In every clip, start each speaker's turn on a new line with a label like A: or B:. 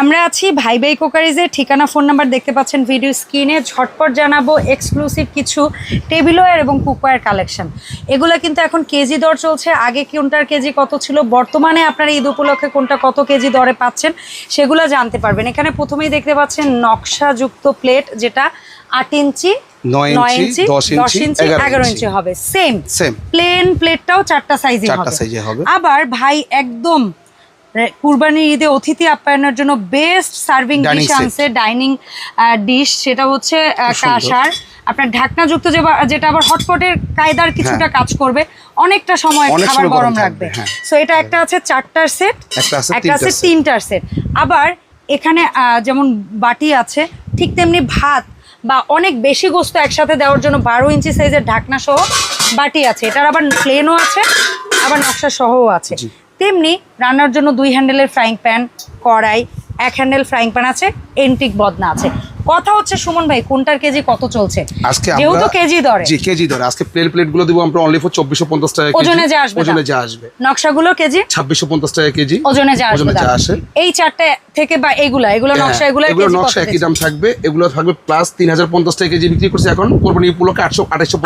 A: আমরা আছি ভাই ভাই কোকারিজের ঠিকানা ফোন নাম্বার দেখতে পাচ্ছেন ভিডিও স্ক্রিনে। ঝটপট জানাব এক্সক্লুসিভ কিছু টেবিলওয়্যার এবং কুকওয়্যার কালেকশন এগুলো কিন্তু এখন কেজি দর চলছে। আগে কোনটার কেজি কত ছিল? বর্তমানে আপনারা ঈদ উপলক্ষে কোনটা কত কেজি দরে পাচ্ছেন সেগুলো জানতে পারবেন। এখানে প্রথমেই দেখতে পাচ্ছেন নকশাযুক্ত প্লেট যেটা আট ইঞ্চি
B: ইঞ্চি,
A: ইঞ্চি
B: দশ ইঞ্চি,
A: হবে। সেম। প্লেন প্লেটটাও চারটা সাইজে হবে। আবার ভাই একদম কুরবানির ঈদে অতিথি আপ্যায়নের জন্য বেস্ট সার্ভিং ডিশ আনছে ডাইনিং ডিশ সেটা হচ্ছে কাঁসার। আপনার ঢাকনাযুক্ত যে যেটা আবার হটপটের কায়দার কিছুটা কাজ করবে অনেকটা সময়
B: হ্যাঁ।
A: খাবার গরম রাখবে
B: হ্যাঁ।
A: সো এটা একটা আছে চারটার সেট
B: একটা আছে তিনটার
A: সেট আবার এখানে যেমন বাটি আছে ঠিক তেমনি ভাত বা অনেক বেশি গোস্ত একসাথে দেওয়ার জন্য বারো ইঞ্চি সাইজের ঢাকনা সহ বাটি আছে। এটার আবার প্লেনও আছে আবার নকশা সহও আছে। তেমনি রান্নার জন্য দুই হ্যান্ডেলের ফ্রাইং প্যান কড়াই, এক হ্যান্ডেল ফ্রাইং প্যান আছে এন্টিক বদনা আছে। কথা হচ্ছে সুমন ভাই কোনটার কেজি কত চলছে?
B: আজকে
A: যেহেতু কেজি দরে।
B: জি কেজি দরে। আজকে প্লেট প্লেটগুলো দিব আমরা অনলি ফর চব্বিশশো পঞ্চাশ টাকা কেজি।
A: ওজনে যা আসবে
B: ওজনে যা আসবে।
A: নকশাগুলো কেজি?
B: ছাব্বিশশো পঞ্চাশ টাকা কেজি।
A: ওজনে যা আসবে
B: ওজনে যা। আসে।
A: এই চারটে থেকে বা এগুলা এগুলো
B: হ্যাঁ,
A: নকশা এগুলো
B: এগুলো নকশা একই দাম থাকবে। এগুলো থাকবে প্লাস তিন হাজার পঞ্চাশ টাকা কেজি বিক্রি করছে এখন। কোরবানি উপলক্ষে আটশো আঠাশশো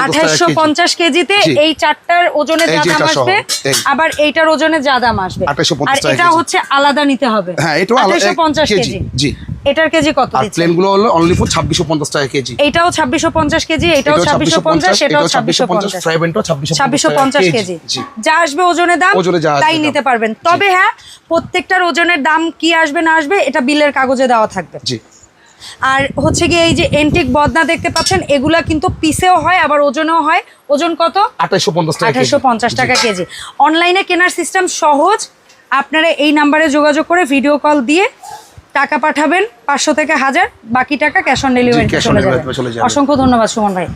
B: পঞ্চাশ টাকা
A: কেজিতে এই চারটার ওজনে যা দাম আসবে আবার এইটার ওজনে যা দাম আসবে।
B: 2850
A: আর
B: টাকা
A: এটা হচ্ছে আলাদা নিতে হবে।
B: হ্যাঁ
A: পঞ্চাশ
B: কেজি
A: কেজি।
B: জি।
A: এটার কেজি কত
B: আর প্লেনগুলো হলো অনলি ফর ছাব্বিশশো পঞ্চাশ টাকা কেজি।
A: এটাও ছাব্বিশশো পঞ্চাশ কেজি এটাও ছাব্বিশশো পঞ্চাশ এটাও ছাব্বিশশো পঞ্চাশ।
B: ফ্রাই প্যানটাও ছাব্বিশশো
A: ছাব্বিশশো পঞ্চাশ কেজি। যা আসবে ওজনের দাম তাই নিতে পারবেন। তবে হ্যাঁ প্রত্যেকটার ওজনের দাম কি আসবে না আসবে এটা বিলের কাগজে দেওয়া থাকবে।
B: জি।
A: আর হচ্ছে গিয়ে এই যে এন্টিক বদনা দেখতে পাচ্ছেন এগুলা কিন্তু পিসেও হয় আবার ওজনেও হয়। ওজন কত।
B: আঠাশশো পঞ্চাশ টাকা কেজি।
A: অনলাইনে কেনার সিস্টেম সহজ। আপনারা এই নাম্বারে যোগাযোগ করে ভিডিও কল দিয়ে টাকা পাঠাবেন পাঁচশো থেকে হাজার বাকি টাকা ক্যাশ অন ডেলিভারি
B: চলে যাবে।
A: অসংখ্য ধন্যবাদ সুমন ভাই।